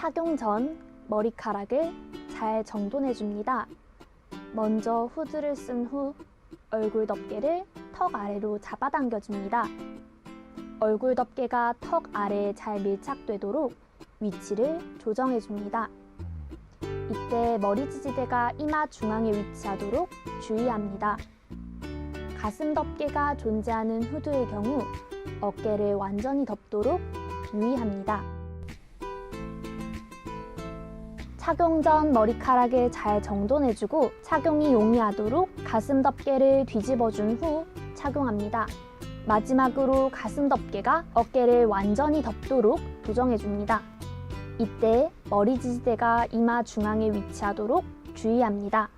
착용 전 머리카락을 잘 정돈해 줍니다. 먼저 후드를 쓴 후 얼굴 덮개를 턱 아래로 잡아당겨 줍니다. 얼굴 덮개가 턱 아래에 잘 밀착되도록 위치를 조정해 줍니다. 이때 머리 지지대가 이마 중앙에 위치하도록 주의합니다. 가슴 덮개가 존재하는 후드의 경우 어깨를 완전히 덮도록 유의합니다. 착용 전 머리카락을 잘 정돈해주고 착용이 용이하도록 가슴 덮개를 뒤집어준 후 착용합니다. 마지막으로 가슴 덮개가 어깨를 완전히 덮도록 조정해줍니다. 이때 머리 지지대가 이마 중앙에 위치하도록 주의합니다.